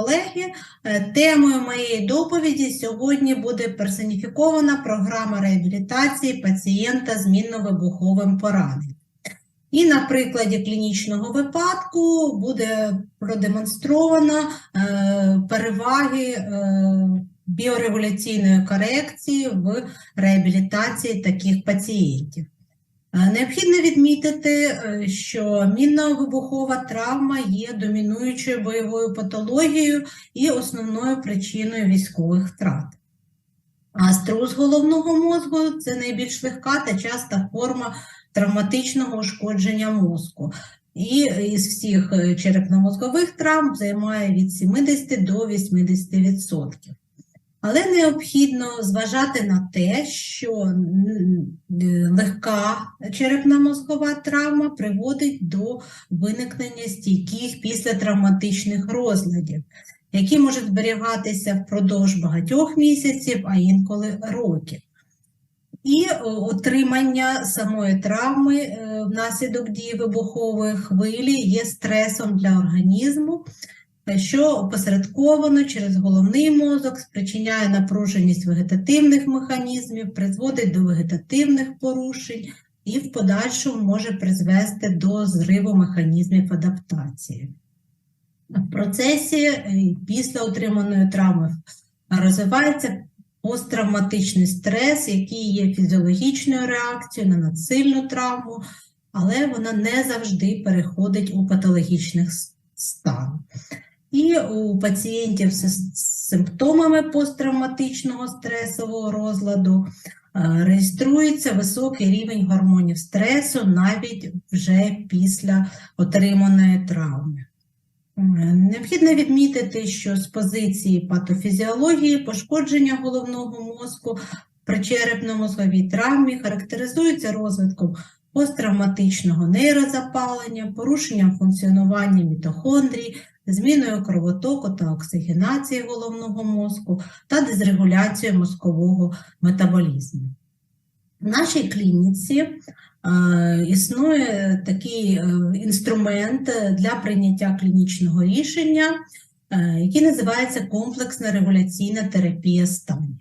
колеги. Е, Темою моєї доповіді сьогодні буде персоніфікована програма реабілітації пацієнта з мінно-вибуховим пораненням. І на прикладі клінічного випадку буде продемонстровано е, переваги е, біорегуляційної корекції в реабілітації таких пацієнтів. Е, Необхідно відмітити, е, що мінно-вибухова травма є домінуючою бойовою патологією і основною причиною військових втрат. А струс головного мозку це найбільш легка та часта форма травматичного ушкодження мозку. І із всіх е, черепно-мозкових травм займає від 70 до 80%. Але необхідно зважати на те, що легка черепно-мозкова травма приводить до виникнення стійких післятравматичних розладів, які можуть зберігатися впродовж багатьох місяців, а інколи років. І е, отримання самої травми е, внаслідок дії вибухової хвилі є стресом для організму, що опосередковано через головний мозок спричиняє напруженість вегетативних механізмів, призводить до вегетативних порушень і в подальшому може призвести до зриву механізмів адаптації. В процесі е, після отриманої травми розвивається посттравматичний стрес, який є фізіологічною реакцією на надсильну травму, але вона не завжди переходить у патологічний стан. І у пацієнтів з симптомами посттравматичного стресового розладу е, реєструється високий рівень гормонів стресу навіть вже після отриманої травми. Е, Необхідно відмітити, що з позиції патофізіології пошкодження головного мозку при черепно-мозговій травмі характеризується розвитком посттравматичного нейрозапалення, порушенням функціонування мітохондрій, зміною кровотоку та оксигенації головного мозку та дезрегуляцією мозкового метаболізму. В нашій клініці е, існує такий е, інструмент для прийняття клінічного рішення, е, який називається комплексна регуляційна терапія станів.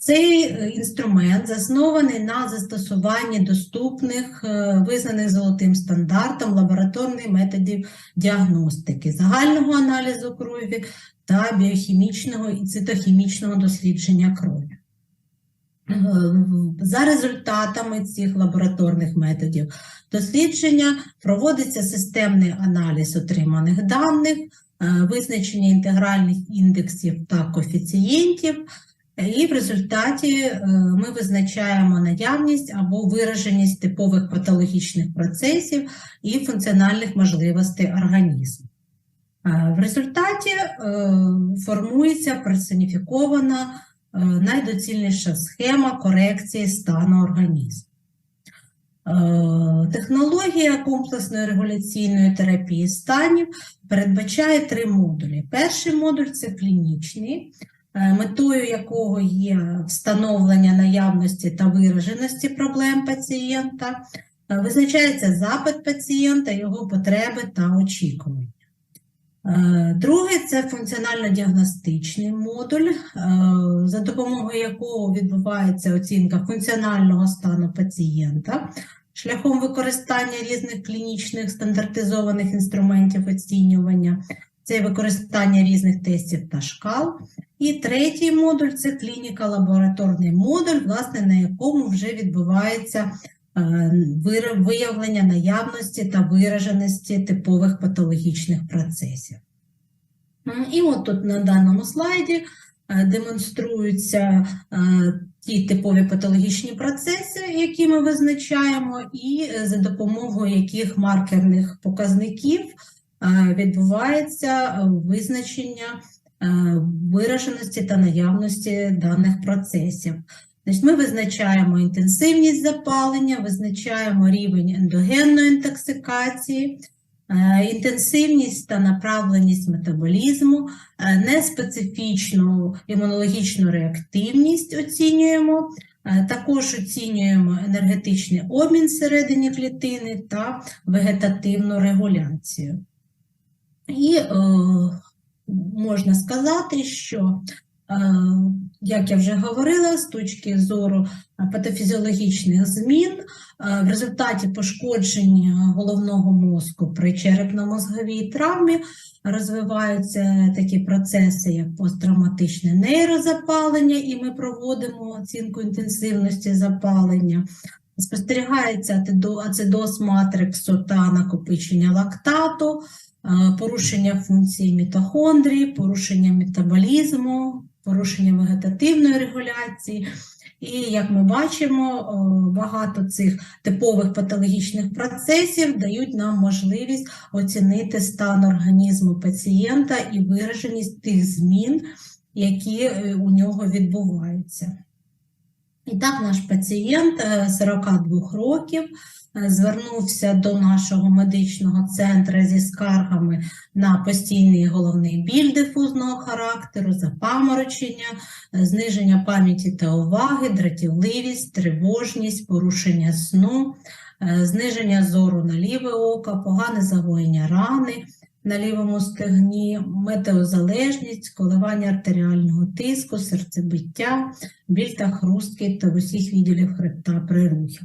Цей е, інструмент заснований на застосуванні доступних, е, визнаних золотим стандартом лабораторних методів діагностики, загального аналізу крові та біохімічного і цитохімічного дослідження крові. Е, За результатами цих лабораторних методів дослідження проводиться системний аналіз отриманих даних, визначення інтегральних індексів та коефіцієнтів, і в результаті е, ми визначаємо наявність або вираженість типових патологічних процесів і функціональних можливостей організму. Е, В результаті е, формується персоніфікована найдоцільніша схема корекції стану організму. Технологія комплексної регуляційної терапії станів передбачає три модулі. Перший модуль це клінічний, метою якого є встановлення наявності та вираженості проблем пацієнта, Е, визначається запит пацієнта, його потреби та очікування. Е, Другий це функціонально-діагностичний модуль, е, за допомогою якого відбувається оцінка функціонального стану пацієнта шляхом використання різних клінічних стандартизованих інструментів оцінювання, це використання різних тестів та шкал. І третій модуль це клініка-лабораторний модуль, власне, на якому вже відбувається е, виявлення наявності та вираженості типових патологічних процесів. І от тут на даному слайді е, демонструються е, ті типові патологічні процеси, які ми визначаємо, і за допомогою яких маркерних показників відбувається е, визначення е, вираженості та наявності даних процесів. Тобто ми визначаємо інтенсивність запалення, визначаємо рівень ендогенної інтоксикації, е, інтенсивність та направленість метаболізму, е, неспецифічну імунологічну реактивність оцінюємо, е, також оцінюємо енергетичний обмін всередині клітини та вегетативну регуляцію. І е, можна сказати, що, е, як я вже говорила, з точки зору патофізіологічних змін, е, в результаті пошкодження головного мозку при черепно-мозговій травмі розвиваються такі процеси, як посттравматичне нейрозапалення, і ми проводимо оцінку інтенсивності запалення. Спостерігається ацидоз матриксу та накопичення лактату, порушення функції мітохондрії, порушення метаболізму, порушення вегетативної регуляції. І як ми бачимо, багато цих типових патологічних процесів дають нам можливість оцінити стан організму пацієнта і вираженість тих змін, які е, у нього відбуваються. І так, наш пацієнт е, 42 років е, звернувся до нашого медичного центру зі скаргами на постійний головний біль дифузного характеру, запаморочення, е, зниження пам'яті та уваги, дратівливість, тривожність, порушення сну, е, зниження зору на ліве око, погане загоєння рани на лівому стегні, метеозалежність, коливання артеріального тиску, серцебиття, біль та хрусткіт в усіх відділів хребта при рухах.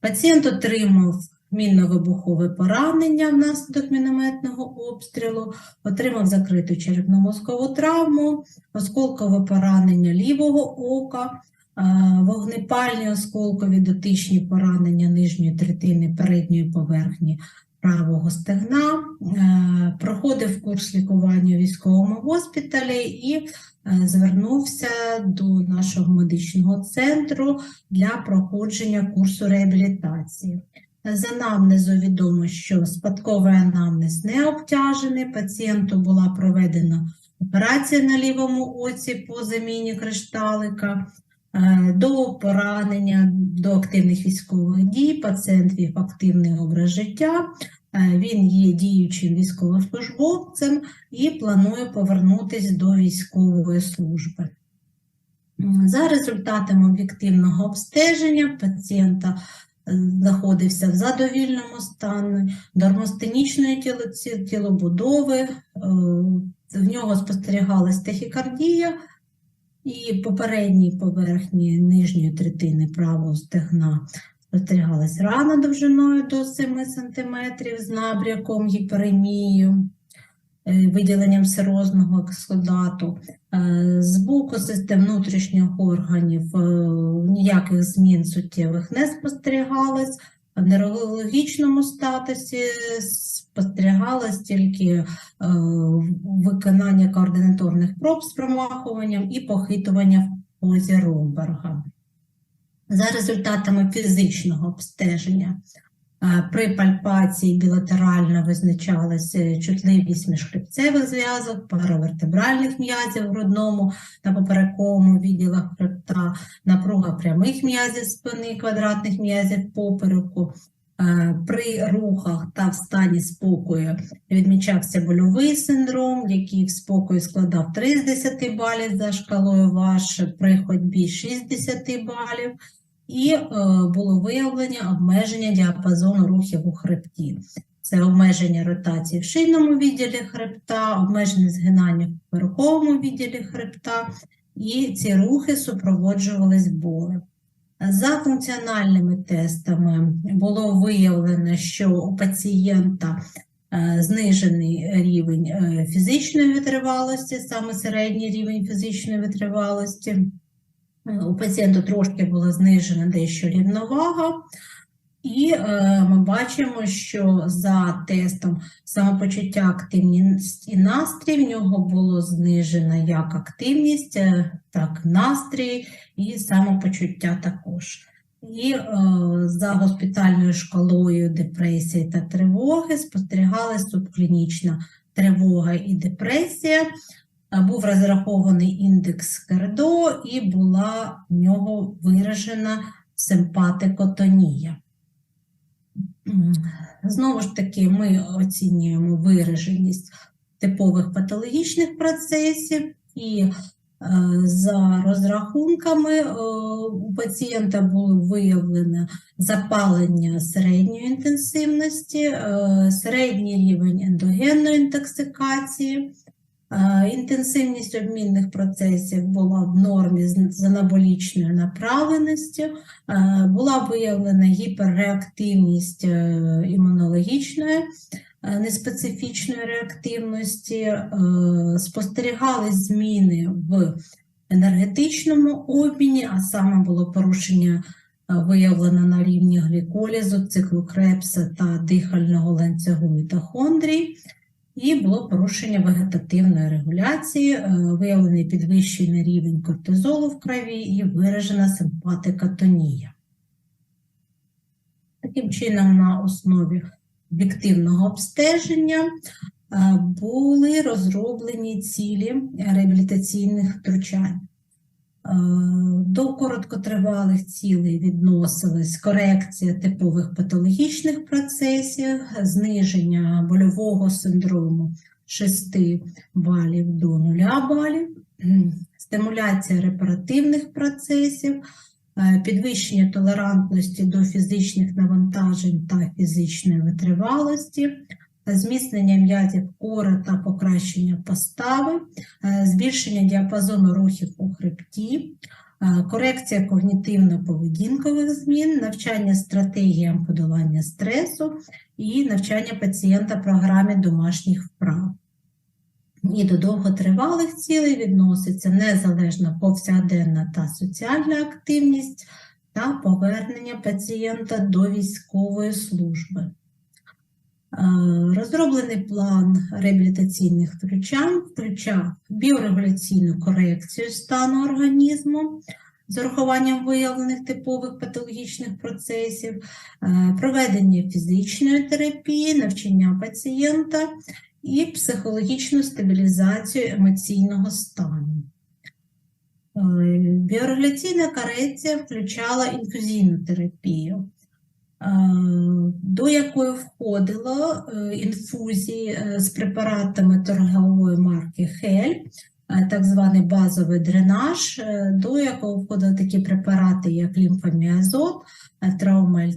Пацієнт отримав мінно-вибухове поранення внаслідок мінометного обстрілу, отримав закриту черепно-мозкову травму, осколкове поранення лівого ока, е, вогнепальні осколкові дотичні поранення нижньої третини передньої поверхні правого стегна, е, проходив курс лікування у військовому госпіталі і е, звернувся до нашого медичного центру для проходження курсу реабілітації. З анамнезу відомо, що спадковий анамнез не обтяжений, пацієнту була проведена операція на лівому оці по заміні кришталика. Е, До поранення, до активних військових дій пацієнт вів активний образ життя, Е, він є діючим військовослужбовцем і планує повернутися до військової служби. За результатами об'єктивного обстеження пацієнта е, знаходився в задовільному стані, нормостенічної тіло- тілобудови, е, в нього спостерігалась тахікардія, і попередній поверхні нижньої третини правого стегна спостерігалась рана довжиною до 7 см з набряком гіперемією, е, виділенням серозного ексудату. Е, З боку систем внутрішніх органів е, ніяких змін суттєвих не спостерігалось. В нейрологічному статусі спостерігалось тільки е, виконання координаторних проб з промахуванням і похитування в позі Ромберга. За результатами фізичного обстеження е, при пальпації білатерально визначалася чутливість міжхребцевих зв'язок, паравертебральних м'язів в грудному та поперековому відділах хребта, напруга прямих м'язів спини, квадратних м'язів попереку. Е, При рухах та в стані спокою відмічався больовий синдром, який в спокої складав 3 з 10 балів за шкалою ВАШ, при ходьбі 6 з 10 балів, і е, було виявлення обмеження діапазону рухів у хребті. Це обмеження ротації в шийному відділі хребта, обмеження згинання в поперековому відділі хребта, і ці рухи супроводжувались болем. За функціональними тестами було виявлено, що у пацієнта е, знижений рівень е, фізичної витривалості, саме середній рівень фізичної витривалості. Е, У пацієнта трошки була знижена дещо рівновага, і е, ми бачимо, що за тестом самопочуття активність і настрій в нього було знижено як активність, е, так настрій і самопочуття також. І е, за госпітальною шкалою депресії та тривоги спостерігалася субклінічна тривога і депресія. Е, Був розрахований індекс Кердо і була в нього виражена симпатикотонія. Знову ж таки, ми оцінюємо вираженість типових патологічних процесів і За розрахунками, е, у пацієнта було виявлено запалення середньої інтенсивності, е, середній рівень ендогенної інтоксикації, е, інтенсивність обмінних процесів була в нормі з анаболічною направленістю, була виявлена гіперреактивність е, імунологічної е, неспецифічної реактивності, е, спостерігались зміни в енергетичному обміні, а саме було порушення виявлено на рівні гліколізу, циклу Крепса та дихального ланцюгу мітохондрій. І було порушення вегетативної регуляції, е, виявлений підвищений рівень кортизолу в крові і виражена симпатикатонія. Таким чином, на основі об'єктивного обстеження е, були розроблені цілі реабілітаційних втручань. Е, До короткотривалих цілей відносилась корекція типових патологічних процесів, зниження больового синдрому 6 балів до 0 балів, стимуляція репаративних процесів, е, підвищення толерантності до фізичних навантажень та фізичної витривалості, зміцнення м'язів кора та покращення постави, е, збільшення діапазону рухів у хребті, е, корекція когнітивно-поведінкових змін, навчання стратегіям подолання стресу і навчання пацієнта програмі домашніх вправ. І до довготривалих цілей відноситься незалежна повсякденна та соціальна активність та повернення пацієнта до військової служби. Е, Розроблений план реабілітаційних втручань включав біорегуляційну корекцію стану організму з урахуванням виявлених типових патологічних процесів, е, проведення фізичної терапії, навчання пацієнта і психологічну стабілізацію емоційного стану. Е, Біорегуляційна корекція включала інфузійну терапію до якої входило е, інфузії е, з препаратами торгової марки Хель, е, так званий базовий дренаж, е, до якого входили такі препарати, як лімфоміазот, е, траумель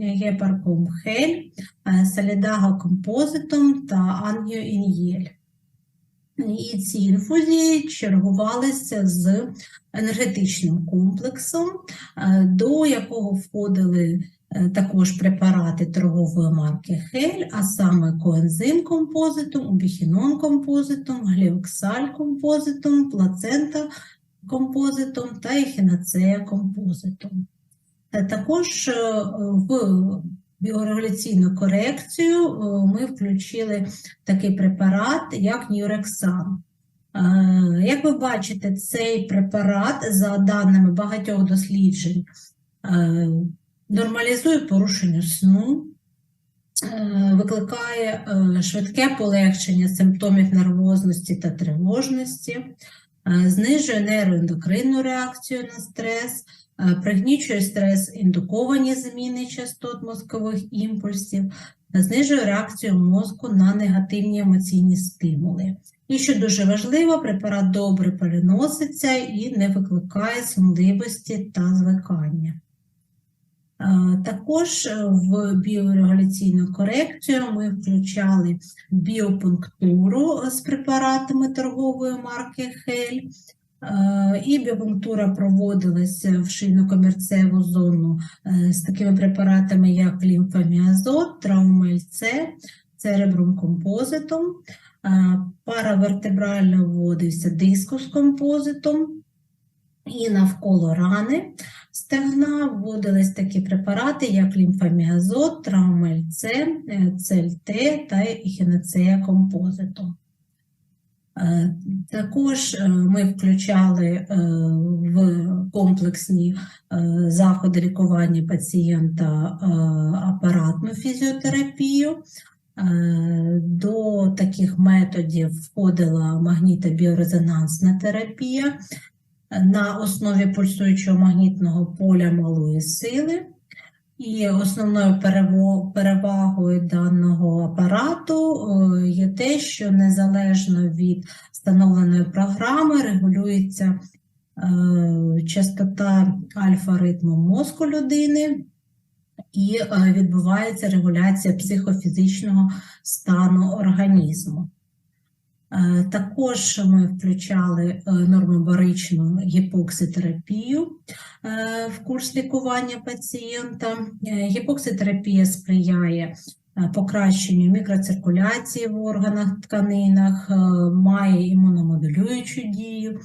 гепарком Хель, е, салідаго композитом та ангіоін'єль. І ці інфузії чергувалися з енергетичним комплексом, е, до якого входили е, також препарати торгової марки Хель, а саме коензим композитум, убіхінон композитум, гліоксаль композитум, плацента композитум та ехінацея композитум. Е, Також е, в біорегуляційну корекцію е, ми включили такий препарат, як Нюрексан. Е, Як ви бачите, цей препарат, за даними багатьох досліджень, е, нормалізує порушення сну, е, викликає е, швидке полегшення симптомів нервозності та тривожності, е, знижує нейроендокринну реакцію на стрес, пригнічує стрес індуковані зміни частот мозкових імпульсів, знижує реакцію мозку на негативні емоційні стимули. І що дуже важливо, препарат добре переноситься і не викликає сонливості та звикання. Також е, в біорегуляційну корекцію ми включали біопунктуру з препаратами торгової марки Хель. Е, І біопунктура проводилася в шийно-комірцеву зону е, з такими препаратами, як лімфоміазот, траумель С, церебрум композитом. Паравертебрально вводився дискус композитом. І навколо рани стегна вводились такі препарати, як лімфоміазот, траумель С, е, цельт та ехінацея композитом. Е, Також е, ми включали в комплексні заходи лікування пацієнта апаратну фізіотерапію. До таких методів входила магнітобіорезонансна терапія на основі пульсуючого магнітного поля малої сили. І основною перевагою даного апарату е, є те, що незалежно від встановленої програми регулюється е, частота альфа-ритму мозку людини і е, відбувається регуляція психофізичного стану організму. Е, Також ми включали е, нормобаричну гіпокситерапію е, в курс лікування пацієнта. Гіпокситерапія сприяє покращенню мікроциркуляції в органах, тканинах, має імуномодулюючу дію,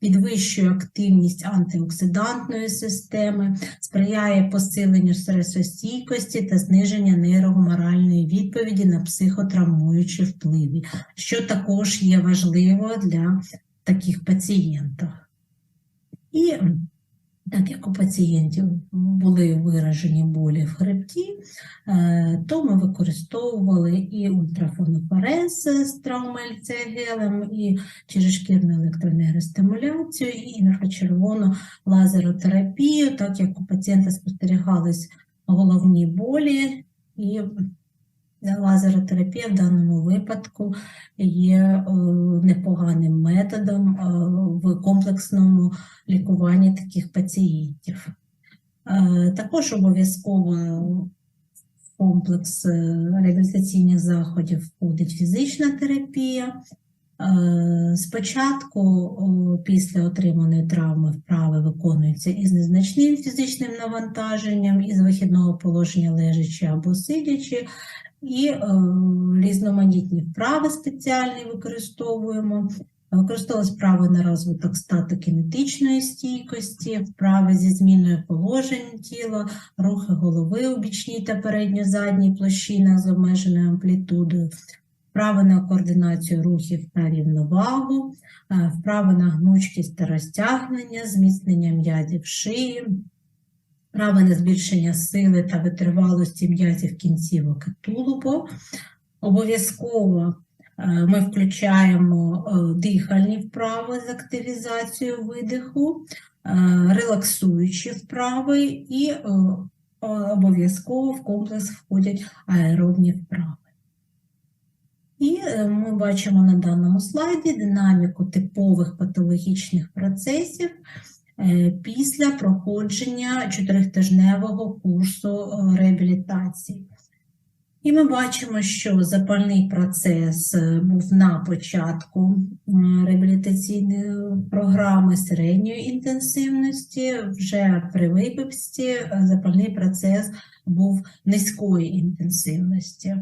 підвищує активність антиоксидантної системи, сприяє посиленню стресостійкості та зниження нейрогуморальної відповіді на психотравмуючі впливи, що також є важливо для таких пацієнтів. І так як у пацієнтів були виражені болі в хребті, то ми використовували і ультрафонофорез з травмельцегелем, і черешкірну електронейростимуляцію, і інфрачервону лазеротерапію, так як у пацієнта спостерігались головні болі, і лазеротерапія в даному випадку є е, непоганим методом е, в комплексному лікуванні таких пацієнтів. Е, Також обов'язково комплекс реабілітаційних заходів входить фізична терапія. Спочатку, після отриманої травми, вправи виконуються із незначним фізичним навантаженням, із вихідного положення лежачи або сидячи, і е, різноманітні вправи спеціальні використовуємо. Використовуємо вправи на розвиток статокінетичної стійкості, вправи зі зміною положення тіла, рухи голови у бічній та передньо-задній площинах з обмеженою амплітудою, вправи на координацію рухів та рівновагу, е, вправи на гнучкість та розтягнення, зміцнення м'язів шиї, вправи на збільшення сили та витривалості м'язів кінцівок і тулубу. Обов'язково е, ми включаємо е, дихальні вправи з активізацією видиху, е, релаксуючі вправи і обов'язково в комплекс входять аеробні вправи. І ми бачимо на даному слайді динаміку типових патологічних процесів після проходження чотиритижневого курсу е, реабілітації. І ми бачимо, що запальний процес е, був на початку реабілітаційної програми середньої інтенсивності. Вже при виписці е, запальний процес був низької інтенсивності.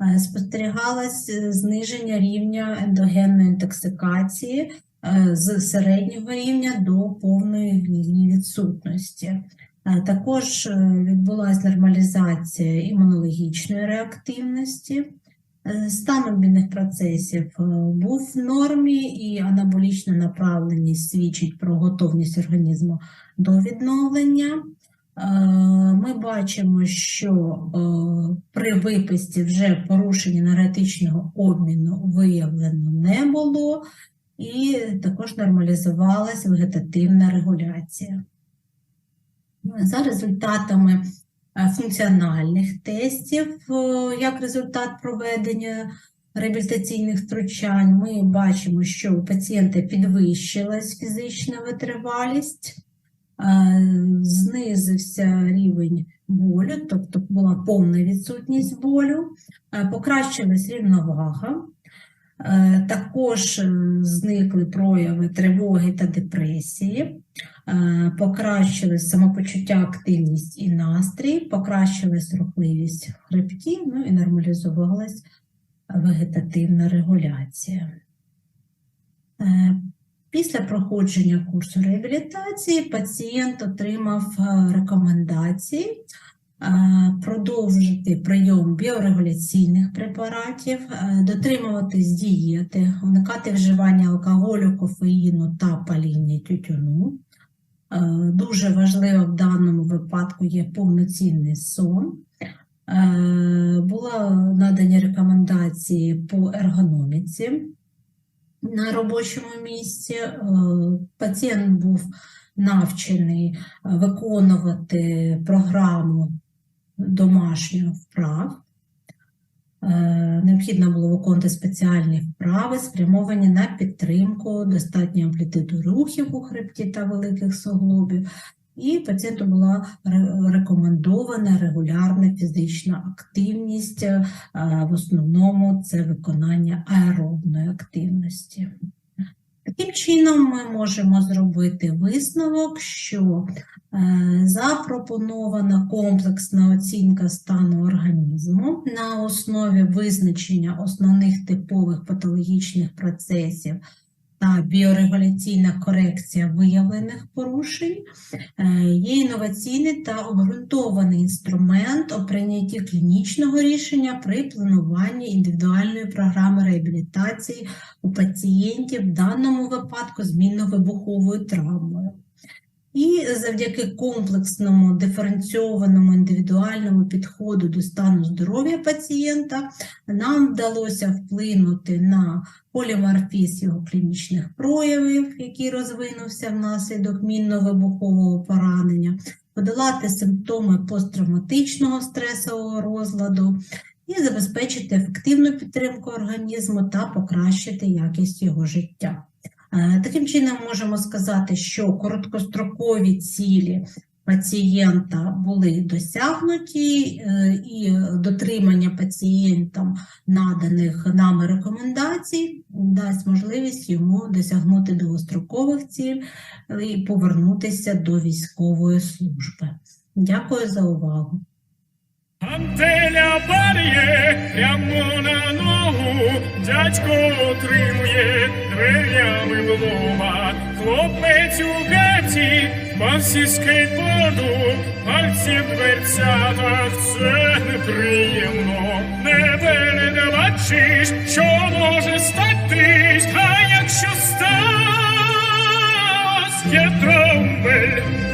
Е, Спостерігалось е, зниження рівня ендогенної інтоксикації е, з середнього рівня до повної її відсутності. Е, Також е, відбулася нормалізація імунологічної реактивності. Е, Стан обмінних процесів е, був в нормі, і анаболічна направленість свідчить про готовність організму до відновлення. Е, Ми бачимо, що е, при виписці вже порушення енергетичного обміну виявлено не було, і також нормалізувалася вегетативна регуляція. За результатами е, функціональних тестів, як результат проведення реабілітаційних втручань, ми бачимо, що у пацієнта підвищилась фізична витривалість, е, знизився рівень болю, тобто була повна відсутність болю, е, покращилась рівновага. Е, Також е, зникли прояви тривоги та депресії, е, покращилось самопочуття, активність і настрій, покращилась рухливість в ну і нормалізувалась вегетативна регуляція. Після проходження курсу реабілітації пацієнт отримав рекомендації продовжити прийом біорегуляційних препаратів, дотримуватись дієти, уникати вживання алкоголю, кофеїну та паління тютюну. Дуже важливо в даному випадку є повноцінний сон. Була надані рекомендації по ергономіці на робочому місці. Пацієнт був навчений виконувати програму домашніх вправ. Е, Необхідно було виконувати спеціальні вправи, спрямовані на підтримку достатньої амплітуди рухів у хребті та великих суглобів. І пацієнту була рекомендована регулярна фізична активність, е, в основному це виконання аеробної активності. Таким чином, ми можемо зробити висновок, що е, запропонована комплексна оцінка стану організму на основі визначення основних типових патологічних процесів та біорегуляційна корекція виявлених порушень е, є інноваційний та обґрунтований інструмент у прийнятті клінічного рішення при плануванні індивідуальної програми реабілітації у пацієнтів, в даному випадку змінно-вибуховою травмою. І завдяки комплексному диференційованому індивідуальному підходу до стану здоров'я пацієнта нам вдалося вплинути на поліморфізм його клінічних проявів, який розвинувся внаслідок мінно-вибухового поранення, подолати симптоми посттравматичного стресового розладу і забезпечити ефективну підтримку організму та покращити якість його життя. Е, Таким чином, можемо сказати, що короткострокові цілі пацієнта були досягнуті, е, і дотримання пацієнтам наданих нами рекомендацій дасть можливість йому досягнути довгострокових цілей і повернутися до військової служби. Дякую за увагу. Антеля бар'є прямо на ногу, дядько отримує дверями в лоба. Хлопець у гаті, мавсі скейтборду, пальці в дверцятах, це неприємно. Не передбачиш, що може статись, а якщо стась, є тромбель.